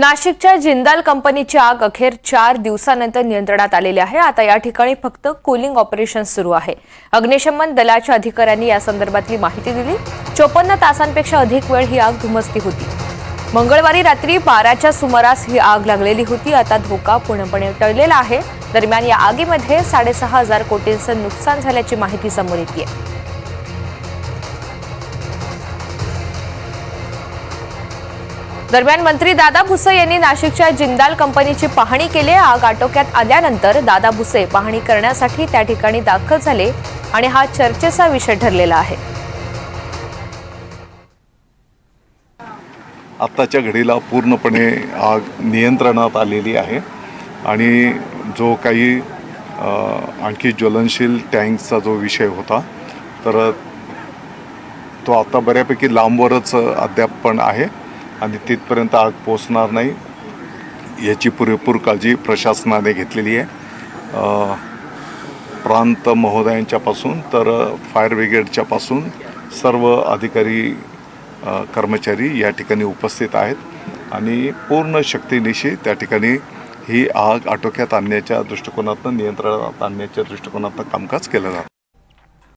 नाशिकच्या जिंदाल कंपनीची आग अखेर चार दिवसानंतर नियंत्रणात आलेली आहे. आता या ठिकाणी फक्त कूलिंग ऑपरेशन सुरू आहे. अग्निशमन दलाच्या अधिकाऱ्यांनी या संदर्भातली माहिती दिली. चोपन्न तासांपेक्षा अधिक वेळ ही आग धुमसती होती. मंगळवारी रात्री बाराच्या सुमारास ही आग लागलेली होती. आता धोका पूर्णपणे टळलेला आहे. दरम्यान या आगीमध्ये साडेसहा हजार कोटींचं नुकसान झाल्याची माहिती समोर येते दरम्यान मंत्री दादा भुसे यांनी नाशिकच्या जिंदाल कंपनीची पाहणी केली. आग आटोक्यात आल्यानंतर दादा भुसे पाहणी करण्यासाठी त्या ठिकाणी दाखल झाले आणि हा चर्चेचा विषय ठरलेला आहे. आत्ताच्या घडीला पूर्णपणे आग नियंत्रणात आलेली आहे आणि जो काही आणखी ज्वलनशील टँकचा जो विषय होता तर तो आता बऱ्यापैकी लांबवरच अद्याप पण आहे. आणि तिथपर्यंत आग पोचणार नाही याची पुरेपूर काळजी प्रशासनाने घेतलेली आहे. प्रांत महोदयांच्यापासून तर फायर ब्रिगेडच्यापासून सर्व अधिकारी कर्मचारी या ठिकाणी उपस्थित आहेत आणि पूर्ण शक्तीनिशी त्या ठिकाणी ही आग आटोक्यात आणण्याच्या दृष्टिकोनातून नियंत्रणात आणण्याच्या दृष्टिकोनातून कामकाज केलं जातं.